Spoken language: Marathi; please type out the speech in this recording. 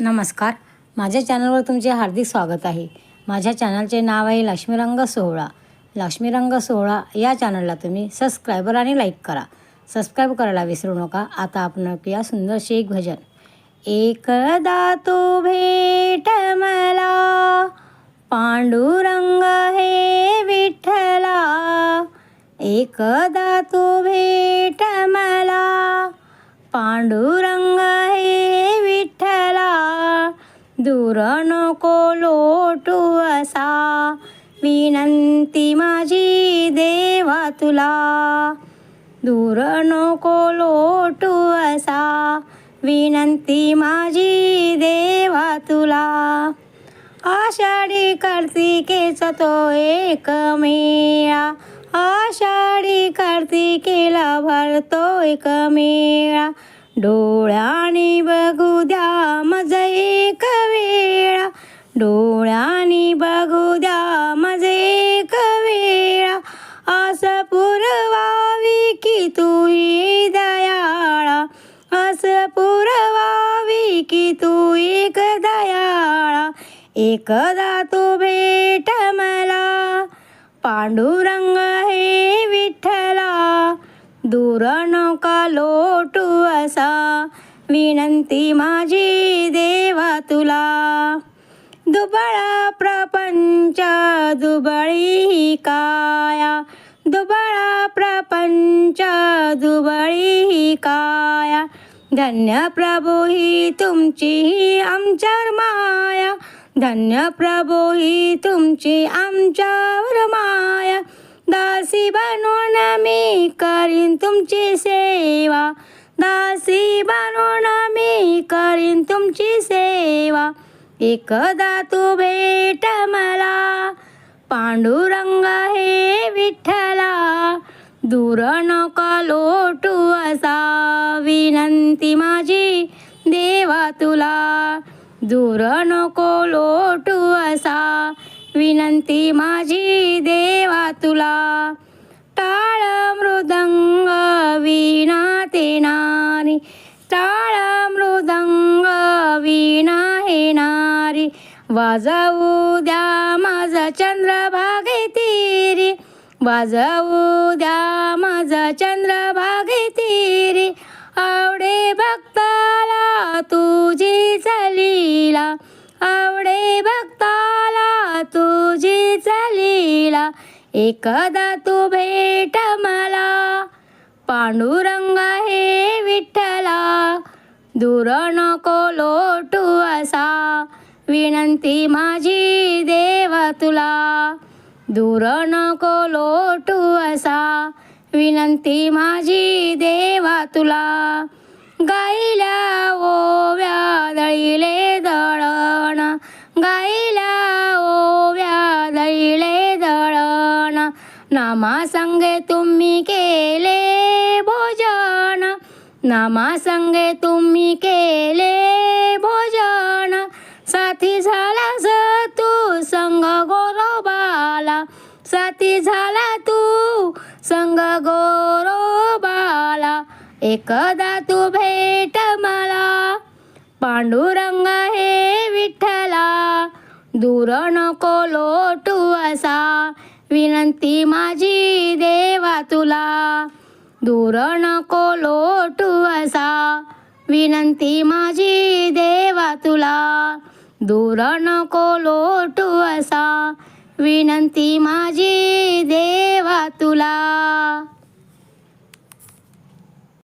नमस्कार. माझ्या चॅनलवर तुमचे हार्दिक स्वागत आहे. माझ्या चॅनलचे नाव आहे लक्ष्मीरंग सोहळा. लक्ष्मीरंग सोहळा या चॅनलला तुम्ही सबस्क्रायबर आणि लाईक करा. सबस्क्राईब करायला विसरू नका. आता आपण ऐकूया सुंदर एक भजन. एकदा तू भेट मला पांडुरंग हे विठ्ठला. एकदा तू भेट मला पांडुरंग दूर नको लोटू असा विनंती माझी देवा तुला दूर नको लोटू असा विनंती माझी देवा तुला आषाढी कार्तिकेचा तो एक मेळा आषाढी कार्तिकेला भरतो एक मेळा डोळ्याने बघू द्या मज एक वेळा. डोळ्याने बघू द्या मज एक वेळा. असं पुरवावी की तू दयाळा. असं पुरवावी की तू एक दयाळा. एकदा तू भेट मला. पांडुरंग हे विठ्ठल नका लोटू असा. विनंती माझी देवा तुला. दुबळा प्रपंच दुबळी काया. दुबळा प्रपंच दुबळी काया. धन्य प्रभू ही तुमची ही आमच्यावर माया. धन्य प्रभू ही तुमची आमच्यावर माया. दासी बनून मी करीन तुमची सेवा. दासी बनून मी करीन तुमची सेवा. एकदा तू भेट मला पांडुरंग हे विठ्ठला. दूर नका लोटू असा विनंती माझी देवा तुला. दूर नको लोटू असा विनंती माझी देवा तुला टाळ मृदंग वीणा ते नारी टाळ मृदंग वीणा हे नारी वाजवू द्या माझा चंद्रभागे तीरी. वाजवू द्या माझा चंद्रभागे एकदा तू भेट मला. पांडुरंग हे विठ्ठला. दूर नको लोटू असा. विनंती माझी देवा तुला. दूर नको लोटू असा. विनंती माझी देवा तुला. गाईला ओव्या दळीले दळ संगे तुम्ही केले भोजन. नामा संगे तुम्ही केले भोजन. साथी झालास तू संग गोरोबाला. साथी झाला तू संग गोरोबाला. एकदा तू भेट मला. पांडुरंग हे विठ्ठला. दूर नको लोटू असा. विनंती माझी देवा तुला. दूर नको लोटू असा. विनंती माझी देवा तुला. दूर नको लोटू असा. विनंती माझी देवा तुला.